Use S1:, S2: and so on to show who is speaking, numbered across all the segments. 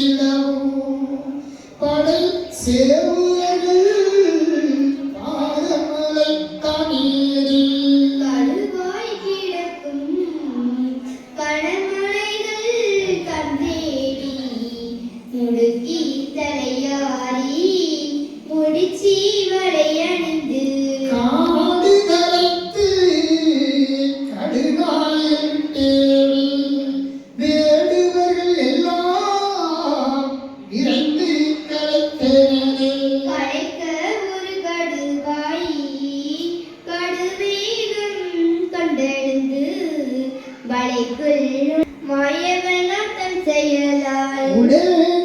S1: இல்லவும் படை சேவும்
S2: மாலைக்குள் மாயவன தன் செயலால்.
S1: உடல்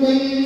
S1: Thank you.